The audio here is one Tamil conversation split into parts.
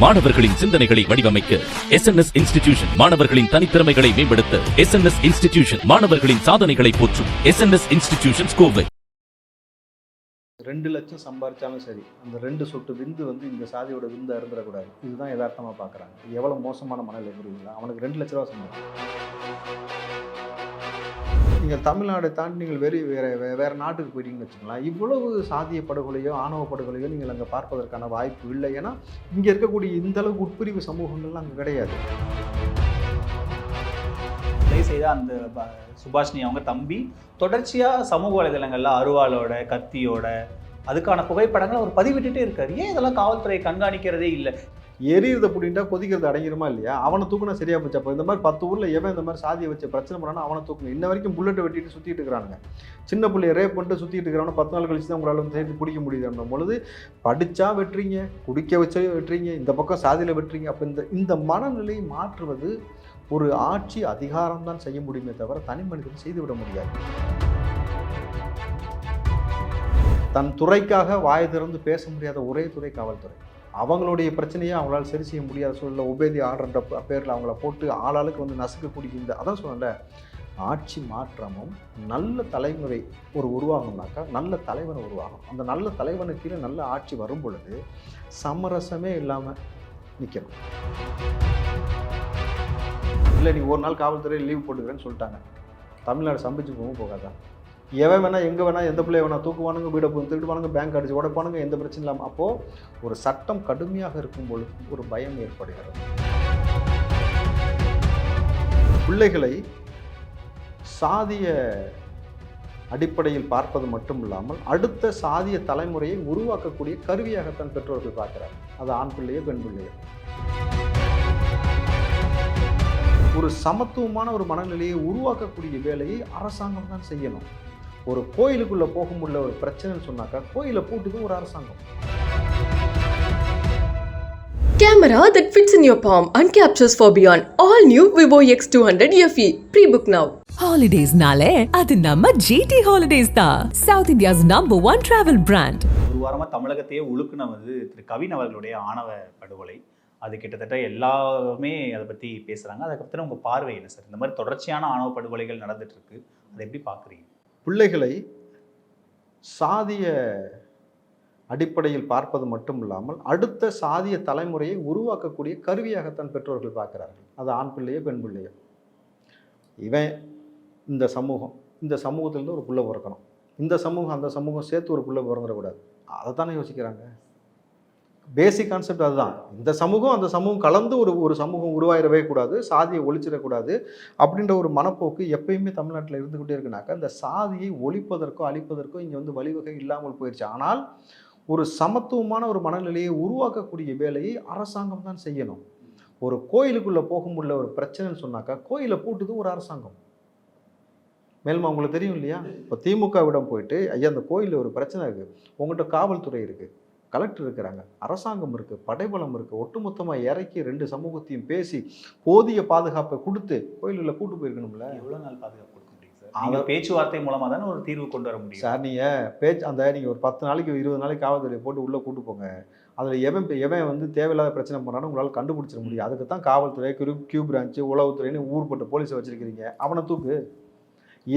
மாணவர்களின் சிந்தனைகளை வடிவமைக்க எஸ் என் எஸ் இன்ஸ்டிடியூஷன் மாணவர்களின் தனித்திறமைகளை மேம்படுத்த எஸ் என் எஸ் இன்ஸ்டிடியூஷன் மாணவர்களின் சாதனைகளை போற்றும் S N S institution Kovai ரெண்டு லட்சம் சம்பாரிச்சாலும் சரி அந்த ரெண்டு சொட்டு விந்து வந்து இந்த சாதியோட விந்து அருந்துடக்கூடாது இதுதான் யதார்த்தமாக பார்க்குறாங்க எவ்வளோ மோசமான மனநிலை புரியுங்களா அவனுக்கு ரெண்டு லட்ச ரூபா சம்பளம். நீங்கள் தமிழ்நாடை தாண்டி நீங்கள் வெறி வேறு வேறு நாட்டுக்கு போயிட்டீங்கன்னு வச்சுக்கலாம் இவ்வளவு சாதிய படுகொலையோ ஆணவ படுகொலையோ நீங்கள் அங்கே பார்ப்பதற்கான வாய்ப்பு இல்லை. ஏன்னா இங்கே இருக்கக்கூடிய இந்த அளவுக்கு உட்பிரிவு சமூகங்கள்லாம் அங்கே கிடையாது. கொலை செய்த அந்த ப- சுபாஷினி அவங்க தம்பி தொடர்ச்சியாக சமூக வலைதளங்களில் அருவாளோட கத்தியோட அதுக்கான புகைப்படங்களை அவர் பதிவிட்டுட்டே இருக்காரு. ஏன் இதெல்லாம் காவல்துறை கண்காணிக்கிறதே இல்லை? எரியிறத புடிண்டா கொதிக்கிறது அடங்கிருமா இல்லையா? அவனை தூக்குனா சரியா போச்சு. அப்போ இந்த மாதிரி பத்து ஊரில் எவன் இந்த மாதிரி சாதியை வச்சு பிரச்சனை பண்ணானா அவனை தூக்கணும் இன்ன வரைக்கும் புல்லட்டை வெட்டிட்டு சுற்றிட்டு இருக்கிறானுங்க. சின்ன பிள்ளைய ரேப் பண்ணிட்டு சுற்றிட்டு இருக்கிறவன பத்து நாள் கழிச்சு தான் உங்களால் வந்து சேர்த்து பிடிக்க முடியுதுன்ற பொழுது படித்தா வெட்டுறீங்க குடிக்க வச்சு வெட்டுறீங்க இந்த பக்கம் சாதியில் வெட்டுறீங்க. அப்போ இந்த இந்த மனநிலையை மாற்றுவது ஒரு ஆட்சி அதிகாரம் தான் செய்ய முடியுமே தவிர தனி மனிதன் செய்துவிட முடியாது. தன் துறைக்காக வாய் திறந்து பேச முடியாத ஒரே துறை காவல்துறை. அவங்களுடைய பிரச்சனையை அவங்களால் சரி செய்ய முடியாத சூழ்நிலை உபேதி ஆடுற பேரில் அவங்கள போட்டு ஆளாளுக்கு வந்து நசுக்கக்கூடிய இந்த அதான் சொன்னேன்ல ஆட்சி மாற்றமும் நல்ல தலைமுறை ஒரு உருவாகணும்னாக்கா நல்ல தலைவன் உருவாகும் அந்த நல்ல தலைவனுக்கு கீழே நல்ல ஆட்சி வரும் பொழுது சமரசமே இல்லாமல் நிற்கணும் இல்லை நீ ஒரு நாள் காவல்துறை லீவ் போட்டுக்கிறேன்னு சொல்லிட்டாங்க. தமிழ்நாடு சம்பிச்சு போகவும் போகாதா? எவன் வேணா எங்கே வேணா எந்த பிள்ளைய வேணா தூக்குவானுங்க வீடை போய் திருடுவானுங்க பேங்க் அடிச்சு உடப்பானுங்க எந்த பிரச்சனையும் இல்லாமல் அப்போது ஒரு சட்டம் கடுமையாக இருக்கும் பொழுது ஒரு பயம் ஏற்படுகிறது. பிள்ளைகளை சாதிய அடிப்படையில் பார்ப்பது மட்டும் இல்லாமல் அடுத்த சாதிய தலைமுறையை உருவாக்கக்கூடிய கருவியாகத்தான் பெற்றோர்கள் பார்க்கிறார். அது ஆண் பிள்ளையோ பெண் பிள்ளையோ. ஒரு சமத்துவமான ஒரு மனநிலையை உருவாக்கக்கூடிய வேலையை அரசாங்கம் தான் செய்யணும். ஒரு கோயிலுக்குள்ள போக முடியல ஒரு பிரச்சனைன்னு சொன்னாக்கா கோயிலை பூட்டுது ஒரு அரசாங்கம். Camera that fits in your palm and captures for beyond. All new Vivo X200 FE. Pre-book now. ஹாலிடேஸ்னாலே அது நம்ம ஜிடி ஹாலிடேஸ் தான். South India's number one travel brand ஒரு வாரமாக தமிழகத்தையே உழுக்குன வந்து திரு கவின் அவர்களுடைய ஆணவ படுகொலை. அது கிட்டத்தட்ட எல்லாருமே அதை பற்றி பேசுகிறாங்க அதை பற்றின உங்கள் பார்வை என்ன சார்? இந்த மாதிரி தொடர்ச்சியான ஆணவ படுகொலைகள் நடந்துட்டு இருக்கு. அதை எப்படி பார்க்குறீங்க பிள்ளைகளை சாதிய அடிப்படையில் பார்ப்பது மட்டும் இல்லாமல் அடுத்த சாதிய தலைமுறையை உருவாக்கக்கூடிய கருவியாகத்தான் பெற்றோர்கள் பார்க்கிறார்கள். அது ஆண் பிள்ளையோ பெண் பிள்ளையோ. இவன் இந்த சமூகம் இந்த சமூகத்திலேருந்து ஒரு பிள்ளை பிறக்கணும். இந்த சமூகம் அந்த சமூகம் சேர்த்து ஒரு பிள்ளை பிறந்துடக்கூடாது. அதை தானே யோசிக்கிறாங்க? பேசிக் கான்செப்ட் அதுதான். இந்த சமூகம் அந்த சமூகம் கலந்து ஒரு ஒரு சமூகம் உருவாயிடவே கூடாது சாதியை ஒழிச்சிடக்கூடாது அப்படின்ற ஒரு மனப்போக்கு எப்பயுமே தமிழ்நாட்டில் இருந்துக்கிட்டே இருக்குனாக்கா இந்த சாதியை ஒழிப்பதற்கோ அழிப்பதற்கோ இங்கே வந்து வழிவகை இல்லாமல் போயிடுச்சு ஆனால் ஒரு சமத்துவமான ஒரு மனநிலையை உருவாக்கக்கூடிய வேலையை அரசாங்கம் தான் செய்யணும். ஒரு கோயிலுக்குள்ளே போக முடியல ஒரு பிரச்சனைன்னு சொன்னாக்கா கோயிலை பூட்டுது ஒரு அரசாங்கம். மேலும் அவங்களுக்கு தெரியும் இல்லையா? இப்போ திமுகவிடம் போயிட்டு ஐயா அந்த கோயிலில் ஒரு பிரச்சனை இருக்குது உங்கள்கிட்ட காவல்துறை இருக்குது கலெக்டர் இருக்கிறாங்க. அரசாங்கம் இருக்குது படைபலம் இருக்குது ஒட்டுமொத்தமாக இறக்கி ரெண்டு சமூகத்தையும் பேசி போதிய பாதுகாப்பை கொடுத்து கோயிலில் கூட்டு போயிருக்கணும்ல? எவ்வளோ நாள் பாதுகாப்பு கொடுக்க முடியும் சார் பேச்சுவார்த்தை மூலமாக தானே ஒரு தீர்வு கொண்டு வர முடியும். சார் நீங்கள் பேச்சு அந்த நீங்கள் ஒரு பத்து நாளைக்கு இருபது நாளைக்கு காவல்துறையை போட்டு உள்ளே கூட்டு போங்க. அதில் எவன் எவன் வந்து தேவையில்லாத பிரச்சனை பண்ணாலும் உங்களால் கண்டுபிடிச்சிட முடியும். அதுக்கு தான் காவல்துறை கியூ கியூ பிரான்ச்சு உளவுத்துறைன்னு ஊர்பட்ட போலீஸை வச்சிருக்கிறீங்க. அவனை தூக்கு.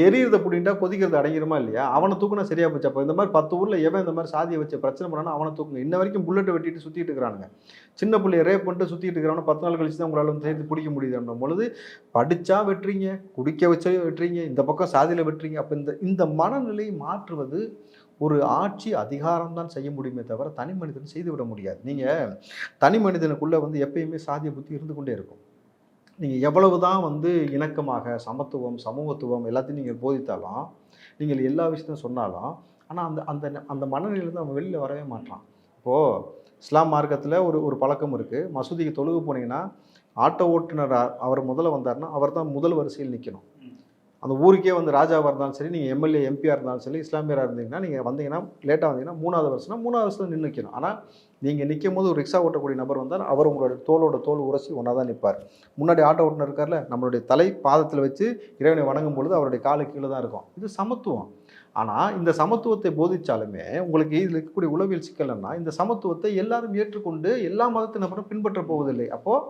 எரியிறத புடிண்டா கொதிக்கிறது அடங்கிருமா இல்லையா? அவனை தூக்குனா சரியா போச்சு. அப்போ இந்த மாதிரி பத்து ஊரில் எவன் இந்த மாதிரி சாதியை வச்சு பிரச்சனை பண்ணானோ அவனை தூக்குங்க. இன்ன வரைக்கும் புல்லட்டை வெட்டிட்டு சுற்றிட்டு இருக்கிறானுங்க. சின்ன பிள்ளைய ரேப் பண்ணிட்டு சுற்றிட்டு இருக்கிறானோ பத்து நாள் கழிச்சு தான் உங்களால் வந்து சேர்த்து பிடிக்க முடியுதுன்ற பொழுது படித்தா வெட்டுறீங்க குடிக்க வச்சு வெட்டுறீங்க இந்த பக்கம் சாதியில் வெட்டுறீங்க. அப்போ இந்த இந்த மனநிலையை மாற்றுவது ஒரு ஆட்சி அதிகாரம் தான் செய்ய முடியுமே தவிர தனி மனிதன் செய்துவிட முடியாது. நீங்கள் தனி மனிதனுக்குள்ளே வந்து எப்பயுமே சாதிய புத்தி இருந்து கொண்டே இருக்கும். நீங்கள் எவ்வளவு தான் வந்து இணக்கமாக சமத்துவம் சமூகத்துவம் எல்லாத்தையும் நீங்கள் போதித்தாலும் நீங்கள் எல்லா விஷயத்தையும் சொன்னாலும் ஆனால் அந்த அந்த அந்த மனநிலையிலேருந்து அவன் வெளியில் வரவே மாட்டான் இப்போது இஸ்லாம் மார்க்கத்தில் ஒரு ஒரு பழக்கம் இருக்குது மசூதிக்கு தொழுகு போனீங்கன்னா ஆட்டோ ஓட்டுநர் அவர் முதல்ல வந்தாருன்னா அவர் தான் முதல் வரிசையில் நிற்கணும் அந்த ஊருக்கே வந்து ராஜாவாக இருந்தாலும் சரி நீங்கள் எம்எல்ஏ எம்பியாக இருந்தாலும் சரி இஸ்லாமியராக இருந்தீங்கன்னா நீங்கள் வந்தீங்கன்னா லேட்டாக வந்தீங்கன்னா மூணாவது வருஷம்னா மூணாவது வருஷம் நின்று நிற்கணும் ஆனால் நீங்கள் நிற்கும் போது ஒரு ரிக்ஷா ஓட்டக்கூடிய நபர் வந்தால் அவர் உங்களோட தோளோட தோல் உரசி ஒன்றா தான் நிற்பார் முன்னாடி ஆட்டோ ஓட்டுநர் இருக்கார்ல நம்மளுடைய தலை பாதத்தில் வச்சு இறைவனை வணங்கும் பொழுது அவருடைய காலு கீழே தான் இருக்கும். இது சமத்துவம். ஆனால் இந்த சமத்துவத்தை போதிச்சாலுமே உங்களுக்கு இதில் இருக்கக்கூடிய உளவியல் சிக்கல்னா இந்த சமத்துவத்தை எல்லாரும் ஏற்றுக்கொண்டு எல்லா மதத்தினரும் பின்பற்ற போவதில்லை. அப்போது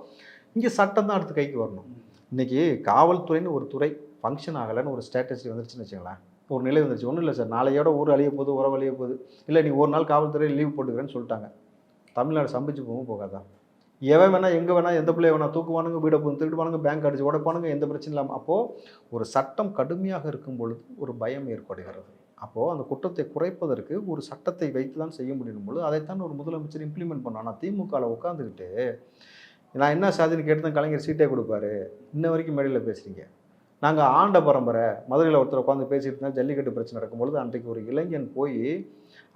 இங்கே சட்டம் தான் அடுத்து கைக்கு வரணும். இன்றைக்கி காவல்துறைன்னு ஒரு துறை ஃபங்க்ஷன் ஆகலைன்னு ஒரு ஸ்டேட்டஸ் வந்துருச்சுன்னு வச்சுங்களேன் ஒரு நிலை வந்துருச்சு. ஒன்றும் இல்லை சார். நாளையோட ஊர் அழிய போகுது உறவு அழிய போகுது. இல்லை நீ ஒரு நாள் காவல்துறை லீவ் போட்டுக்கிறேன்னு சொல்லிட்டாங்க. தமிழ்நாடு சம்பிச்சு போகவும் போகாதா? எவன் வேணால் எங்கே வேணால் எந்த பிள்ளைய வேணால் தூக்குவானுங்க வீடை போய் திருடுவானுங்க பேங்க் அடிச்சு உடைப்பானுங்க எந்த பிரச்சனையும் இல்லாமல் அப்போது ஒரு சட்டம் கடுமையாக இருக்கும் பொழுது ஒரு பயம் ஏற்படுகிறது. அப்போது அந்த குற்றத்தை குறைப்பதற்கு ஒரு சட்டத்தை வைத்து தான் செய்ய முடியும் பொழுது அதைத்தான் ஒரு முதலமைச்சர் இம்ப்ளிமெண்ட் பண்ணான் ஆனால் திமுகவில் உட்காந்துக்கிட்டு நான் என்ன சாதின்னு கேட்டு தான் கலைஞர் சீட்டே கொடுப்பாரு. இன்ன வரைக்கும் மேடையில் பேசுகிறீங்க நாங்கள் ஆண்ட பரம்பரை. மதுரையில் ஒருத்தர் உட்காந்து பேசிட்டு இருந்தால் ஜல்லிக்கட்டு பிரச்சனை நடக்கும்பொழுது அன்றைக்கு ஒரு இளைஞன் போய்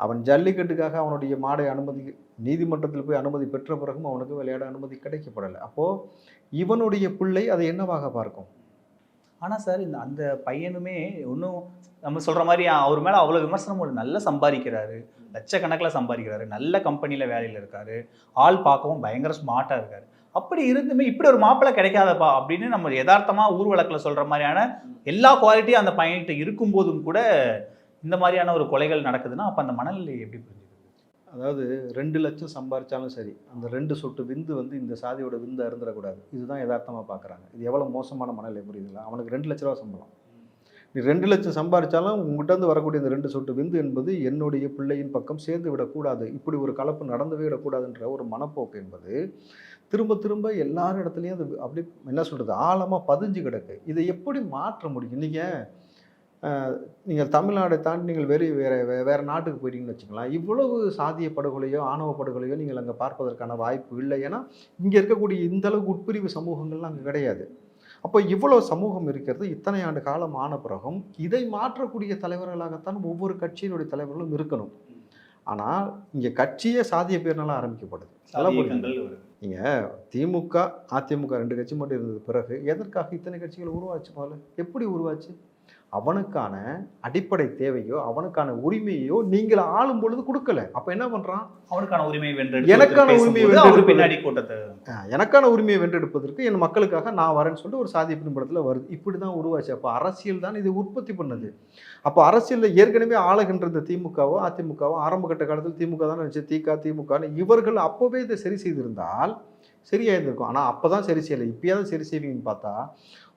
அவன் ஜல்லிக்கட்டுக்காக அவனுடைய மாடை அனுமதி நீதிமன்றத்தில் போய் அனுமதி பெற்ற பிறகும் அவனுக்கு விளையாட அனுமதி கிடைக்கப்படலை. அப்போது இவனுடைய பிள்ளை அதை என்னவாக பார்க்கும்? ஆனால் சார் இந்த அந்த பையனுமே ஒன்றும் நம்ம சொல்கிற மாதிரி அவர் மேலே அவ்வளோ விமர்சனம் ஒரு நல்லா சம்பாதிக்கிறாரு. லட்சக்கணக்கில் சம்பாதிக்கிறாரு. நல்ல கம்பெனியில் வேலையில் இருக்காரு. ஆள் பார்க்கவும் பயங்கர ஸ்மார்ட்டாக இருக்காரு. அப்படி இருந்துமே இப்படி ஒரு மாப்பிள்ளை கிடைக்காதப்பா அப்படின்னு நம்ம யதார்த்தமாக ஊர் வழக்கில் சொல்கிற மாதிரியான எல்லா குவாலிட்டியும் அந்த பையன்கிட்ட இருக்கும்போதும் கூட இந்த மாதிரியான ஒரு கொலைகள் நடக்குதுன்னா அப்போ அந்த மனநிலை எப்படி புரிஞ்சுது அதாவது ரெண்டு லட்சம் சம்பாரிச்சாலும் சரி அந்த ரெண்டு சொட்டு விந்து வந்து இந்த சாதியோட விந்து அருந்துடக்கூடாது இதுதான் யதார்த்தமாக பார்க்குறாங்க இது எவ்வளோ மோசமான மனநிலை புரியுதுங்களா அவனுக்கு ரெண்டு லட்ச ரூபா சம்பளம். நீ ரெண்டு லட்சம் சம்பாரிச்சாலும் உங்கள்கிட்ட வரக்கூடிய இந்த ரெண்டு சொட்டு விந்து என்பது என்னுடைய பிள்ளையின் பக்கம் சேர்ந்து விடக்கூடாது. இப்படி ஒரு கலப்பு நடந்து விடக்கூடாதுன்ற ஒரு மனப்போக்கு என்பது திரும்ப திரும்ப எல்லார் இடத்துலையும் அது அப்படி என்ன சொல்கிறது ஆழமாக பதிஞ்சு கிடக்கு. இதை எப்படி மாற்ற முடியும்? நீங்கள் நீங்கள் தமிழ்நாடை தாண்டி நீங்கள் வேறு வேறு வேறு நாட்டுக்கு போயிட்டீங்கன்னு வச்சுக்கலாம் இவ்வளவு சாதிய படுகொலையோ ஆணவ படுகொலையோ நீங்கள் அங்கே பார்ப்பதற்கான வாய்ப்பு இல்லை. ஏன்னா இங்கே இருக்கக்கூடிய இந்த அளவுக்கு உட்பிரிவு சமூகங்கள்லாம் அங்கே கிடையாது. அப்போ இவ்வளோ சமூகம் இருக்கிறது இத்தனை ஆண்டு காலம் ஆன பிறகும் இதை மாற்றக்கூடிய தலைவர்களாகத்தான் ஒவ்வொரு கட்சியினுடைய தலைவர்களும் இருக்கணும். ஆனால் இங்கே கட்சியே சாதிய பேர்னால ஆரம்பிக்கப்படுது. நீங்கள் திமுக அதிமுக ரெண்டு கட்சி மட்டும் இருந்தது பிறகு எதற்காக இத்தனை கட்சிகள் உருவாச்சு முதல்ல எப்படி உருவாச்சு? அவனுக்கான அடிப்படை தேவையோ அவனுக்கான உரிமையோ நீங்கள் ஆளும் பொழுது கொடுக்கல. அப்போ என்ன பண்ணுறான் அவனுக்கான உரிமை வென்று எனக்கான உரிமையை. பின்னாடி கூட்டத்தை எனக்கான உரிமையை வென்றெடுப்பதற்கு என் மக்களுக்காக நான் வரேன்னு சொல்லிட்டு ஒரு சாதி பின்படத்தில் வருது. இப்படி தான் உருவாச்சு. அப்போ அரசியல் தான் இதை உற்பத்தி பண்ணுது. அப்போ அரசியலில் ஏற்கனவே ஆளுகின்ற இந்த திமுகவோ அதிமுகவோ ஆரம்ப கட்ட காலத்தில் திமுக தான் நினச்சி திக திமுகன்னு இவர்கள் அப்போவே இதை சரி செய்திருந்தால் சரியாக இருந்திருக்கும் ஆனால் அப்போ தான் சரி செய்யலை. இப்பயாவது சரி செய்வீங்கன்னு பார்த்தா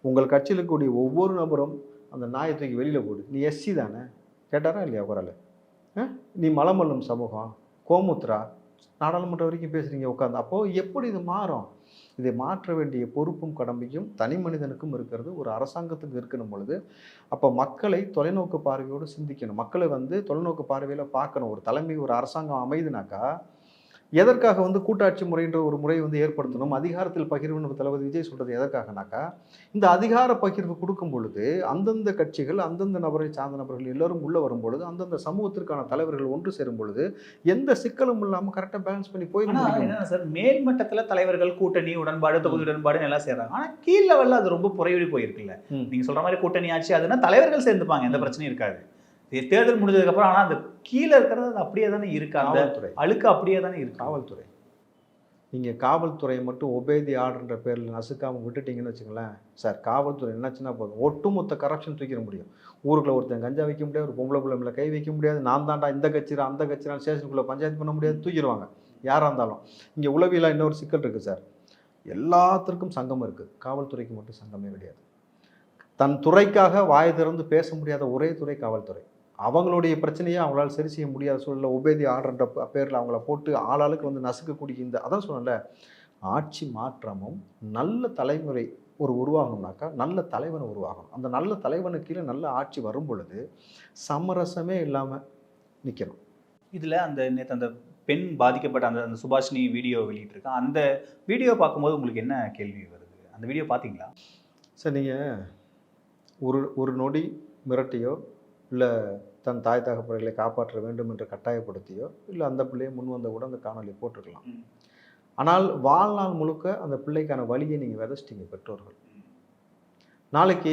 உங்கள் கட்சியில் இருக்கக்கூடிய ஒவ்வொரு நபரும் அந்த நாயை தூக்கி வெளியில் போடு. நீ எஸ்சி தானே? கேட்டாரா இல்லையா குரல்? நீ மலமல்லும் சமூகம் கோமுத்ரா நாடாளுமன்றம் வரைக்கும் பேசுகிறீங்க உட்காந்து அப்போது எப்படி இது மாறும்? இதை மாற்ற வேண்டிய பொறுப்பும் கடமையும் தனி மனிதனுக்கும் இருக்கிறது. ஒரு அரசாங்கத்துக்கு இருக்கணும் பொழுது அப்போ மக்களை தொலைநோக்கு பார்வையோடு சிந்திக்கணும். மக்களை வந்து தொலைநோக்கு பார்வையில் பார்க்கணும். ஒரு தலைமை ஒரு அரசாங்கம் அமைதுனாக்கா எதற்காக வந்து கூட்டாட்சி முறைன்ற ஒரு முறையை வந்து ஏற்படுத்தணும்? அதிகாரத்தில் பகிர்வுன்னு தளபதி விஜய் சொல்கிறது எதற்காகனாக்கா இந்த அதிகார பகிர்வு கொடுக்கும் பொழுது அந்தந்த கட்சிகள் அந்தந்த நபரை சார்ந்த நபர்கள் எல்லோரும் உள்ளே வரும் பொழுது அந்தந்த சமூகத்திற்கான தலைவர்கள் ஒன்று சேரும் பொழுது எந்த சிக்கலும் இல்லாமல் கரெக்டாக பேலன்ஸ் பண்ணி என்ன சார் மேல்மட்டத்துல தலைவர்கள் கூட்டணி உடன்பாடு தொகுதி உடன்பாடு எல்லாம் சேர்றாங்க. ஆனா கீழ் லெவல்ல அது ரொம்ப குறைவடி போயிருக்குல்ல. ம். நீங்க சொல்ற மாதிரி கூட்டணி ஆச்சு அதுனா தலைவர்கள் சேர்ந்துப்பாங்க. எந்த பிரச்சனையும் இருக்காது. தேர்தல் முடிஞ்சதுக்கு அப்புறம் ஆனா அந்த கீழே இருக்கிறது அது அப்படியே தானே இருக்கு. அந்த காவல்துறை. அழுக்கு அப்படியே தானே இருக்கு. காவல்துறை. நீங்கள் காவல்துறையை மட்டும் ஒபேதி ஆர்டர்ன்ற பேரில் நசுக்காமல் விட்டுட்டீங்கன்னு வச்சுங்களேன் சார் காவல்துறை என்னாச்சுன்னா போதும். ஒட்டுமொத்த கரப்ஷன் தூக்கிட முடியும். ஊருக்குள்ள ஒருத்தன் கஞ்சா வைக்க முடியாது ஒரு பொம்பளை பிள்ளை மேலே கை வைக்க முடியாது நான் தாண்டா இந்த கட்சியில் அந்த கட்சியில் ஸ்டேஷனுக்குள்ளே பஞ்சாயத்து பண்ண முடியாது தூக்கிடுவாங்க. யாராக இருந்தாலும். இங்கே உளவியலாக இன்னொரு சிக்கல் இருக்குது சார். எல்லாத்திற்கும் சங்கம் இருக்குது காவல்துறைக்கு மட்டும் சங்கமே கிடையாது. தன் துறைக்காக வாய் திறந்து பேச முடியாத ஒரே துறை காவல்துறை. அவங்களுடைய பிரச்சனையை அவங்களால சரி செய்ய முடியாத சூழலில் உபேதி ஆடுன்ற பேரில் அவங்கள போட்டு ஆளாளுக்கு வந்து நசுக்கக்கூடிய இந்த அதான் சொன்னேன்ல ஆட்சி மாற்றமும் நல்ல தலைமுறை ஒரு உருவாகணும்னாக்கா நல்ல தலைவன் உருவாகணும். அந்த நல்ல தலைவனுக்கு கீழே நல்ல ஆட்சி வரும் பொழுது சமரசமே இல்லாமல் நிற்கணும் இதுல அந்த நேத்து அந்த பெண் பாதிக்கப்பட்ட அந்த அந்த சுபாஷினி வீடியோ வெளியிட்டிருக்கான் அந்த வீடியோ பார்க்கும்போது உங்களுக்கு என்ன கேள்வி வருது? அந்த வீடியோ பாத்தீங்களா சார் நீங்கள் ஒரு ஒரு நொடி மிரட்டியோ இல்லை தன் தாய் தகப்பர்களை காப்பாற்ற வேண்டும் என்று கட்டாயப்படுத்தியோ இல்லை அந்த பிள்ளையை முன் வந்த கூட அந்த காணொலி போட்டிருக்கலாம். ஆனால் வாழ்நாள் முழுக்க அந்த பிள்ளைக்கான வழியை நீங்கள் விதைச்சிட்டீங்க பெற்றோர்கள். நாளைக்கு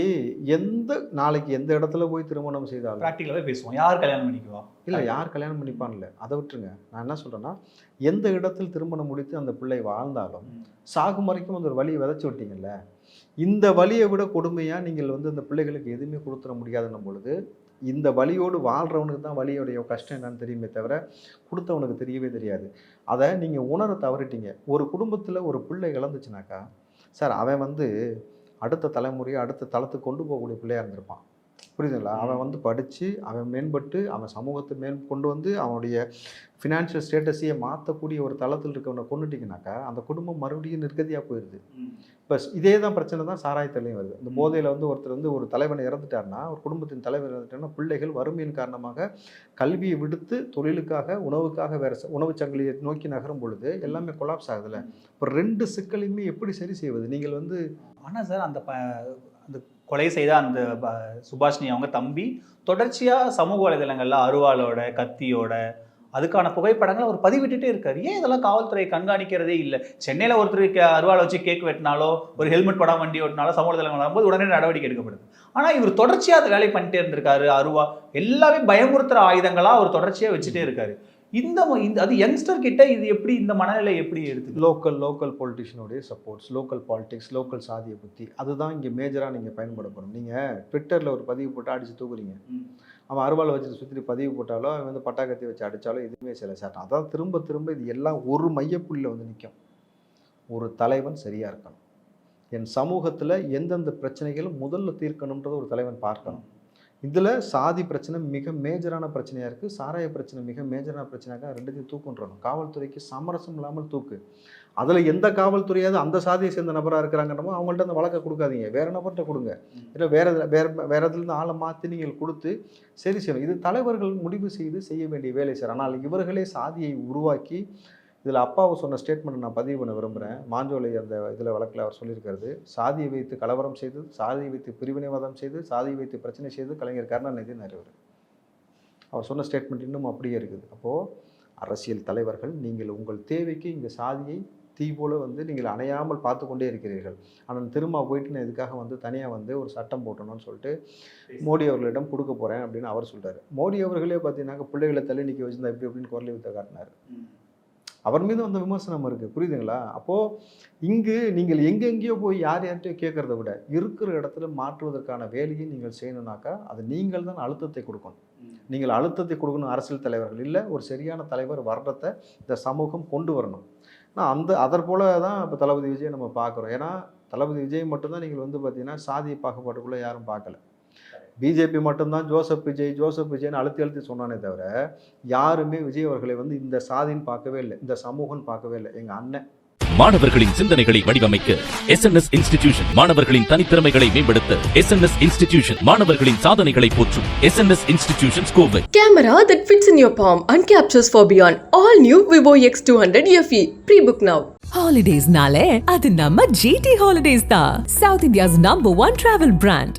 எந்த நாளைக்கு எந்த இடத்துல போய் திருமணம் செய்தாலும் பேசுவோம். யார் கல்யாணம் பண்ணிக்குவா? இல்லை யார் கல்யாணம் பண்ணிப்பான்ல? அதை விட்டுருங்க. நான் என்ன சொல்கிறேன்னா எந்த இடத்தில் திருமணம் முடித்து அந்த பிள்ளை வாழ்ந்தாலும். சாகும் வரைக்கும் அந்த ஒரு வழியை விதைச்சி விட்டீங்கல்ல இந்த வழியை விட கொடுமையாக நீங்கள் வந்து அந்த பிள்ளைகளுக்கு எதுவுமே கொடுத்துட முடியாதுன்னும் பொழுது இந்த வலியோடு வாழ்கிறவனுக்கு தான் வழியோடைய கஷ்டம் என்னன்னு தெரியுமே தவிர கொடுத்தவனுக்கு தெரியவே தெரியாது. அதை நீங்கள் உணர தவறிட்டீங்க. ஒரு குடும்பத்தில் ஒரு பிள்ளை இழந்துச்சுனாக்கா சார் அவன் வந்து அடுத்த தலைமுறையை அடுத்த தளத்துக்கு கொண்டு போகக்கூடிய பிள்ளையாக இருந்திருப்பான். புரியுதுங்களா? அவன் வந்து படித்து அவன் மேம்பட்டு அவன் சமூகத்தை மேல் கொண்டு வந்து அவனுடைய ஃபினான்ஷியல் ஸ்டேட்டஸையே மாற்றக்கூடிய ஒரு தளத்தில் இருக்கவனை கொண்டுட்டிங்கனாக்கா அந்த குடும்பம் மறுபடியும் நிர்கதியாக போயிடுது இப்போ இதே தான் பிரச்சனை தான் சாராயத்திலையும் வருது. இந்த போதையில் வந்து ஒருத்தர் வந்து ஒரு தலைவனை இறந்துட்டாருன்னா ஒரு குடும்பத்தின் தலைவர் இறந்துட்டாருன்னா பிள்ளைகள் வறுமையின் காரணமாக கல்வியை விடுத்து தொழிலுக்காக உணவுக்காக வேறு உணவுச் சங்கிலியை நோக்கி நகரும் பொழுது எல்லாமே கொலாப்ஸ் ஆகுதுல்ல. இப்போ ரெண்டு சிக்கலையுமே எப்படி சரி செய்வது? நீங்கள் வந்து ஆனா சார் அந்த ப அந்த கொலை செய்த அந்த ப- சுபாஷினி அவங்க தம்பி தொடர்ச்சியாக சமூக வலைதளங்களில் அருவாளோட கத்தியோட அதுக்கான புகைப்படங்களை அவர் பதிவிட்டுட்டே இருக்காரு. ஏன் இதெல்லாம் காவல்துறை கண்காணிக்கிறதே இல்லை? சென்னையில் ஒருத்தருக்கு அருவாளை வச்சு கேக் வெட்டினாலோ ஒரு ஹெல்மெட் படம் வண்டி ஓட்டினாலோ சமூக வலைதளங்கள் வரும்போது உடனே நடவடிக்கை எடுக்கப்படுது ஆனால் இவர் தொடர்ச்சியாக அந்த வேலையை பண்ணிட்டே இருந்திருக்காரு அருவா. எல்லாமே பயமுறுத்துகிற ஆயுதங்களாக அவர் தொடர்ச்சியாக வச்சுட்டே இருக்காரு. இந்த ம- இந்த அது யங்ஸ்டர் கிட்ட இது எப்படி இந்த மனநிலை எப்படி எடுத்து லோக்கல் லோக்கல் பொலிட்டிஷியனுடைய சப்போர்ட்ஸ் லோக்கல் பாலிடிக்ஸ் லோக்கல் சாதிய புத்தி அதுதான் இங்கே மேஜராக நீங்கள் பயன்படுத்தணும் நீங்கள் ட்விட்டரில் ஒரு பதிவு போட்டு அடித்து தூக்குறீங்க. அவன் அருவாள் வச்சுட்டு சுற்றி பதிவு போட்டாலோ அவன் வந்து பட்டாக்கத்தி வச்சு அடித்தாலோ எதுவுமே சில சாட்டம் அதான் திரும்ப திரும்ப இது எல்லாம் ஒரு மையப்புள்ளியில் வந்து நிற்கும் ஒரு தலைவன் சரியாக இருக்கணும். என் சமூகத்தில் எந்தெந்த பிரச்சனைகளும் முதல்ல தீர்க்கணுன்றதை ஒரு தலைவன் பார்க்கணும். இதில் சாதி பிரச்சனை மிக மேஜரான பிரச்சனையாக இருக்குது சாராய பிரச்சனை மிக மேஜரான பிரச்சனையாக ரெண்டுத்தையும் தூக்குன்றணும் காவல்துறைக்கு சமரசம் இல்லாமல் தூக்கு. அதில் எந்த காவல்துறையாவது அந்த சாதியை சேர்ந்த நபராக இருக்கிறாங்கன்னமோ அவங்கள்ட்ட அந்த வழக்கை கொடுக்காதீங்க. வேறு நபர்கிட்ட கொடுங்க. இல்லை வேறு வேறு வேறு இதுலேருந்து ஆளை மாற்றி நீங்கள் கொடுத்து சரி செய்யணும். இது தலைவர்கள் முடிவு செய்து செய்ய வேண்டிய வேலை சார். ஆனால் இவர்களே சாதியை உருவாக்கி இதில் அப்பாவை சொன்ன ஸ்டேட்மெண்ட் நான் பதிவு பண்ண விரும்புகிறேன் மாஞ்சோலை அந்த இதில் வழக்கில் அவர் சொல்லியிருக்கிறது. சாதியை வைத்து கலவரம் செய்து சாதியை வைத்து பிரிவினைவாதம் செய்து சாதியை வைத்து பிரச்சனை செய்து கலைஞர் கருணாநிதி நிறைவர் அவர் சொன்ன ஸ்டேட்மெண்ட் இன்னும் அப்படியே இருக்குது. அப்போது அரசியல் தலைவர்கள் நீங்கள் உங்கள் தேவைக்கு இங்கே சாதியை தீ போல வந்து நீங்கள் அணையாமல் பார்த்து கொண்டே இருக்கிறீர்கள். ஆனால் திரும்ப போயிட்டு நான் இதுக்காக வந்து தனியாக வந்து ஒரு சட்டம் போட்டணும்னு சொல்லிட்டு மோடி அவர்களிடம் கொடுக்க போகிறேன் அப்படின்னு அவர் சொல்கிறார் மோடி அவர்களே பார்த்தீங்கன்னாக்க பிள்ளைகளை தள்ளி நிற்க வச்சிருந்தா இப்படி அப்படின்னு குரலை வித்த காட்டினார். அவர் மீது அந்த விமர்சனம் இருக்குது புரியுதுங்களா? அப்போது இங்கு நீங்கள் எங்கெங்கேயோ போய் யார் யார்கிட்டயோ கேட்குறத விட இருக்கிற இடத்துல மாற்றுவதற்கான வேலையை நீங்கள் செய்யணும்னாக்கா அது நீங்கள் தான் அழுத்தத்தை கொடுக்கணும். நீங்கள் அழுத்தத்தை கொடுக்கணும் அரசியல் தலைவர்கள். இல்லை ஒரு சரியான தலைவர் வர்றதை இந்த சமூகம் கொண்டு வரணும். ஆனால் அந்த அதற் போல தான் இப்போ தளபதி விஜய் நம்ம பார்க்குறோம். ஏன்னா தளபதி விஜய் மட்டும்தான் நீங்கள் வந்து பார்த்தீங்கன்னா சாதி பாகுபாட்டுக்குள்ளே யாரும் பார்க்கல. பிஜேபி மட்டும்தான் ஜோசப் விஜய் ஜோசப் விஜய்னு அழுத்தி அழுத்தி சொன்னானே தவிர யாருமே விஜய் அவர்களை வந்து இந்த சாதின்னு பார்க்கவே இல்லை இந்த சமூகம்னு பார்க்கவே இல்லை எங்கள் அண்ணன் மாணவர்களின் சிந்தனைகளை வடிவமைக்க எஸ்என்எஸ் இன்ஸ்டிடியூஷன் மாணவர்களின் தனித்திறமைகளை மேம்படுத்த எஸ்என்எஸ் இன்ஸ்டிடியூஷன் மாணவர்களின் சாதனைகளை போற்றும் SNS institution Kovai Camera that fits in your palm and captures for beyond. All new Vivo X200 FE. Pre-book now. Holidays nale, அது நம்ம GT Holidays தான். South India's number one travel brand.